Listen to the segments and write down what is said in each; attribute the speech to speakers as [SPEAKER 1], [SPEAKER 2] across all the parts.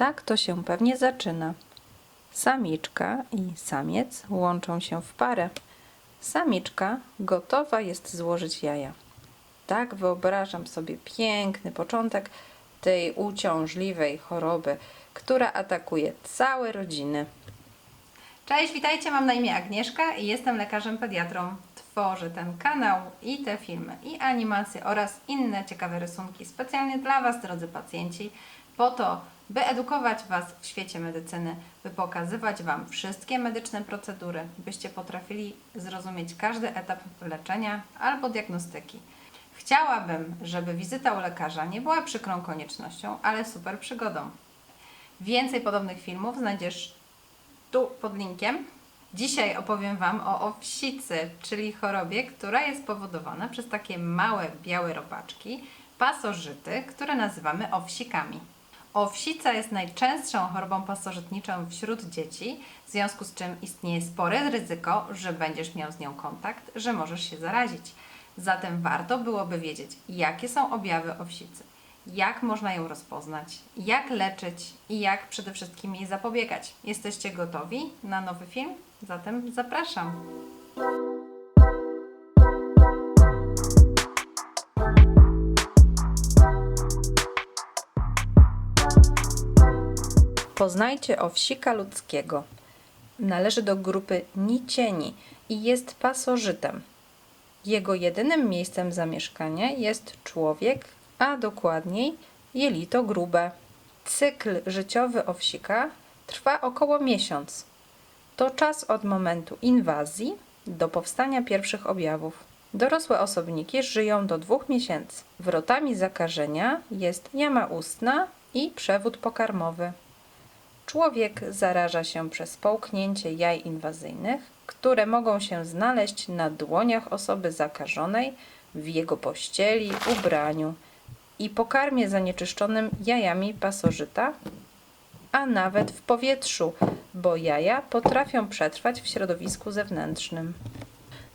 [SPEAKER 1] Tak to się pewnie zaczyna. Samiczka i samiec łączą się w parę. Samiczka gotowa jest złożyć jaja. Tak wyobrażam sobie piękny początek tej uciążliwej choroby, która atakuje całe rodziny.
[SPEAKER 2] Cześć, witajcie, mam na imię Agnieszka i jestem lekarzem pediatrą. Tworzę ten kanał i te filmy, i animacje oraz inne ciekawe rysunki specjalnie dla Was, drodzy pacjenci, po to, by edukować Was w świecie medycyny, by pokazywać Wam wszystkie medyczne procedury, byście potrafili zrozumieć każdy etap leczenia albo diagnostyki. Chciałabym, żeby wizyta u lekarza nie była przykrą koniecznością, ale super przygodą. Więcej podobnych filmów znajdziesz tu pod linkiem. Dzisiaj opowiem Wam o owsicy, czyli chorobie, która jest powodowana przez takie małe białe robaczki, pasożyty, które nazywamy owsikami. Owsica jest najczęstszą chorobą pasożytniczą wśród dzieci, w związku z czym istnieje spore ryzyko, że będziesz miał z nią kontakt, że możesz się zarazić. Zatem warto byłoby wiedzieć, jakie są objawy owsicy, jak można ją rozpoznać, jak leczyć i jak przede wszystkim jej zapobiegać. Jesteście gotowi na nowy film? Zatem zapraszam.
[SPEAKER 1] Poznajcie owsika ludzkiego. Należy do grupy nicieni i jest pasożytem. Jego jedynym miejscem zamieszkania jest człowiek, a dokładniej jelito grube. Cykl życiowy owsika trwa około miesiąc. To czas od momentu inwazji do powstania pierwszych objawów. Dorosłe osobniki żyją do dwóch miesięcy. Wrotami zakażenia jest jama ustna i przewód pokarmowy. Człowiek zaraża się przez połknięcie jaj inwazyjnych, które mogą się znaleźć na dłoniach osoby zakażonej, w jego pościeli, ubraniu i pokarmie zanieczyszczonym jajami pasożyta, a nawet w powietrzu, bo jaja potrafią przetrwać w środowisku zewnętrznym.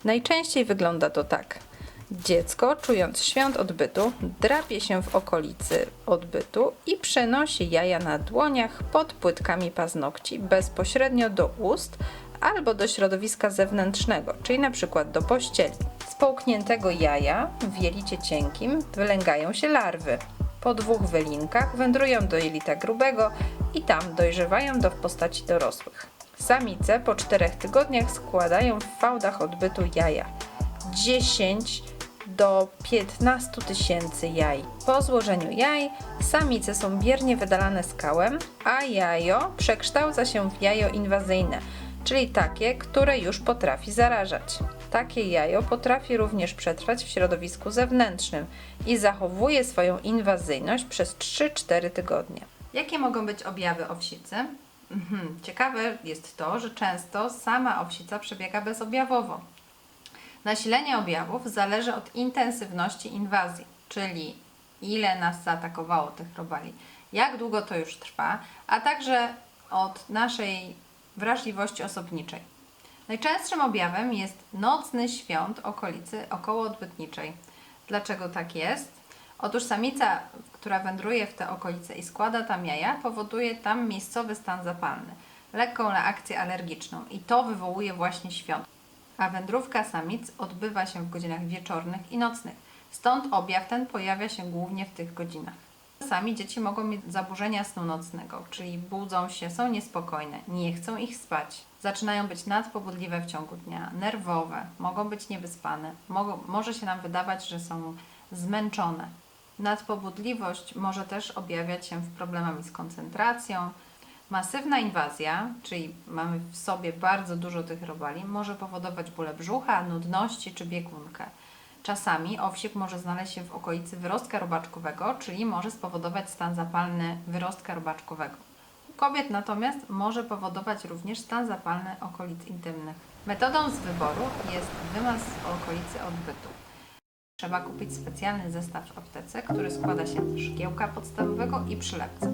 [SPEAKER 1] Najczęściej wygląda to tak. Dziecko, czując świąt odbytu, drapie się w okolicy odbytu i przenosi jaja na dłoniach pod płytkami paznokci bezpośrednio do ust albo do środowiska zewnętrznego, czyli na przykład do pościeli. Z połkniętego jaja w jelicie cienkim wylęgają się larwy. Po dwóch wylinkach wędrują do jelita grubego i tam dojrzewają do w postaci dorosłych. Samice po czterech tygodniach składają w fałdach odbytu jaja. 10 do 15 tysięcy jaj. Po złożeniu jaj samice są biernie wydalane skałem, a jajo przekształca się w jajo inwazyjne, czyli takie, które już potrafi zarażać. Takie jajo potrafi również przetrwać w środowisku zewnętrznym i zachowuje swoją inwazyjność przez 3-4 tygodnie.
[SPEAKER 2] Jakie mogą być objawy owsicy? Mhm. Ciekawe jest to, że często sama owsica przebiega bezobjawowo. Nasilenie objawów zależy od intensywności inwazji, czyli ile nas zaatakowało tych robali, jak długo to już trwa, a także od naszej wrażliwości osobniczej. Najczęstszym objawem jest nocny świąt okolicy okołoodbytniczej. Dlaczego tak jest? Otóż samica, która wędruje w te okolice i składa tam jaja, powoduje tam miejscowy stan zapalny, lekką reakcję alergiczną i to wywołuje właśnie świąt. A wędrówka samic odbywa się w godzinach wieczornych i nocnych. Stąd objaw ten pojawia się głównie w tych godzinach. Czasami dzieci mogą mieć zaburzenia snu nocnego, czyli budzą się, są niespokojne, nie chcą ich spać, zaczynają być nadpobudliwe w ciągu dnia, nerwowe, mogą być niewyspane, mogą, może się nam wydawać, że są zmęczone. Nadpobudliwość może też objawiać się problemami z koncentracją. Masywna inwazja, czyli mamy w sobie bardzo dużo tych robali, może powodować bóle brzucha, nudności czy biegunkę. Czasami owsik może znaleźć się w okolicy wyrostka robaczkowego, czyli może spowodować stan zapalny wyrostka robaczkowego. U kobiet natomiast może powodować również stan zapalny okolic intymnych. Metodą z wyboru jest wymaz okolicy odbytu. Trzeba kupić specjalny zestaw w aptece, który składa się z szkiełka podstawowego i przylepca.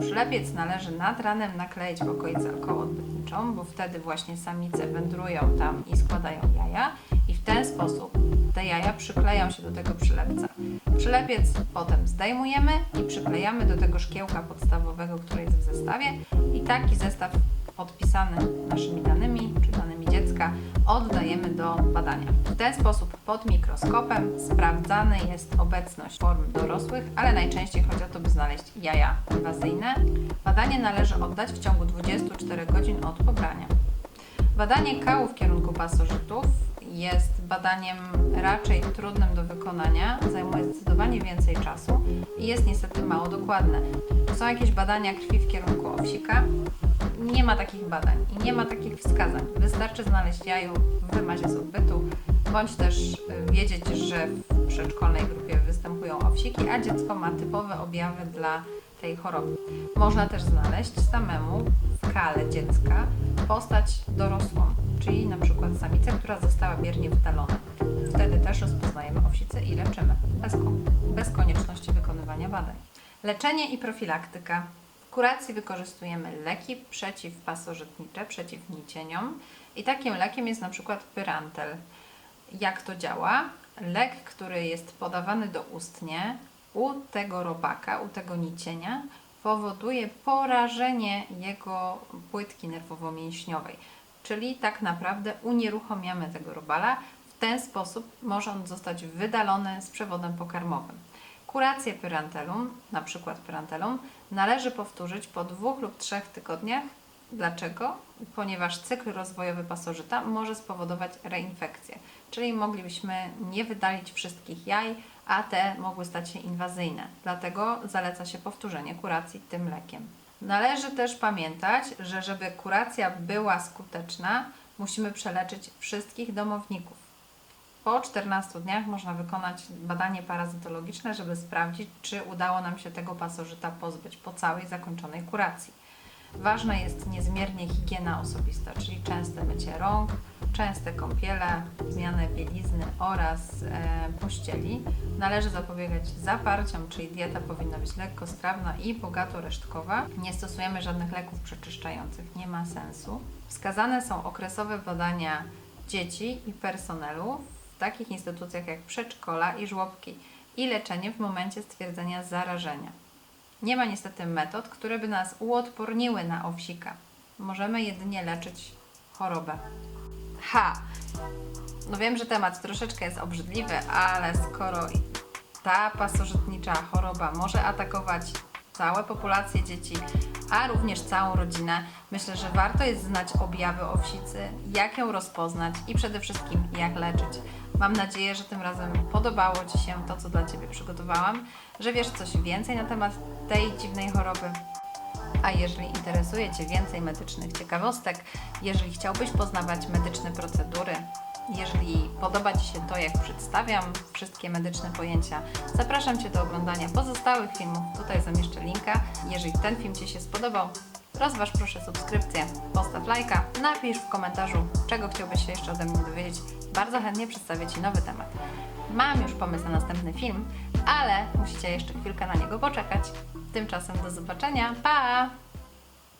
[SPEAKER 2] Przylepiec należy nad ranem nakleić w okolicy okołoodbytniczą, bo wtedy właśnie samice wędrują tam i składają jaja i w ten sposób te jaja przykleją się do tego przylepca. Przylepiec potem zdejmujemy i przyklejamy do tego szkiełka podstawowego, które jest w zestawie i taki zestaw podpisany naszymi danymi czy danymi dziecka oddajemy do badania. W ten sposób pod mikroskopem sprawdzana jest obecność form dorosłych, ale najczęściej chodzi o to, by znaleźć jaja inwazyjne. Badanie należy oddać w ciągu 24 godzin od pobrania. Badanie kału w kierunku pasożytów jest badaniem raczej trudnym do wykonania, zajmuje zdecydowanie więcej czasu i jest niestety mało dokładne. Są jakieś badania krwi w kierunku owsika? Nie ma takich badań i nie ma takich wskazań. Wystarczy znaleźć jajo w wymazie z odbytu, bądź też y, wiedzieć, że w przedszkolnej grupie występują owsiki, a dziecko ma typowe objawy dla tej choroby. Można też znaleźć samemu w kale dziecka postać dorosłą, czyli na przykład samicę, która została biernie wydalona. Wtedy też rozpoznajemy owsicę i leczymy, bez, bez konieczności wykonywania badań. Leczenie i profilaktyka. Kuracji wykorzystujemy leki przeciwpasożytnicze, przeciw nicieniom i takim lekiem jest na przykład pyrantel. Jak to działa? Lek, który jest podawany doustnie u tego robaka, u tego nicienia, powoduje porażenie jego płytki nerwowo-mięśniowej. Czyli tak naprawdę unieruchamiamy tego robala. W ten sposób może on zostać wydalony z przewodem pokarmowym. Kurację pyrantelum, na przykład pyrantelum, należy powtórzyć po dwóch lub trzech tygodniach. Dlaczego? Ponieważ cykl rozwojowy pasożyta może spowodować reinfekcję, czyli moglibyśmy nie wydalić wszystkich jaj, a te mogły stać się inwazyjne. Dlatego zaleca się powtórzenie kuracji tym lekiem. Należy też pamiętać, że żeby kuracja była skuteczna, musimy przeleczyć wszystkich domowników. Po 14 dniach można wykonać badanie parazytologiczne, żeby sprawdzić, czy udało nam się tego pasożyta pozbyć po całej zakończonej kuracji. Ważna jest niezmiernie higiena osobista, czyli częste mycie rąk, częste kąpiele, zmianę bielizny oraz e, pościeli. Należy zapobiegać zaparciom, czyli dieta powinna być lekkostrawna i bogato resztkowa. Nie stosujemy żadnych leków przeczyszczających, nie ma sensu. Wskazane są okresowe badania dzieci i personelu takich instytucjach jak przedszkola i żłobki i leczenie w momencie stwierdzenia zarażenia. Nie ma niestety metod, które by nas uodporniły na owsika. Możemy jedynie leczyć chorobę. Ha! No wiem, że temat troszeczkę jest obrzydliwy, ale skoro ta pasożytnicza choroba może atakować całe populacje dzieci, a również całą rodzinę, myślę, że warto jest znać objawy owsicy, jak ją rozpoznać i przede wszystkim jak leczyć. Mam nadzieję, że tym razem podobało Ci się to, co dla Ciebie przygotowałam, że wiesz coś więcej na temat tej dziwnej choroby. A jeżeli interesuje Cię więcej medycznych ciekawostek, jeżeli chciałbyś poznawać medyczne procedury, jeżeli podoba Ci się to, jak przedstawiam wszystkie medyczne pojęcia, zapraszam Cię do oglądania pozostałych filmów. Tutaj zamieszczę linka. Jeżeli ten film Ci się spodobał, rozważ proszę subskrypcję, postaw lajka, napisz w komentarzu, czego chciałbyś się jeszcze ode mnie dowiedzieć. Bardzo chętnie przedstawię Ci nowy temat. Mam już pomysł na następny film, ale musicie jeszcze chwilkę na niego poczekać. Tymczasem do zobaczenia. Pa!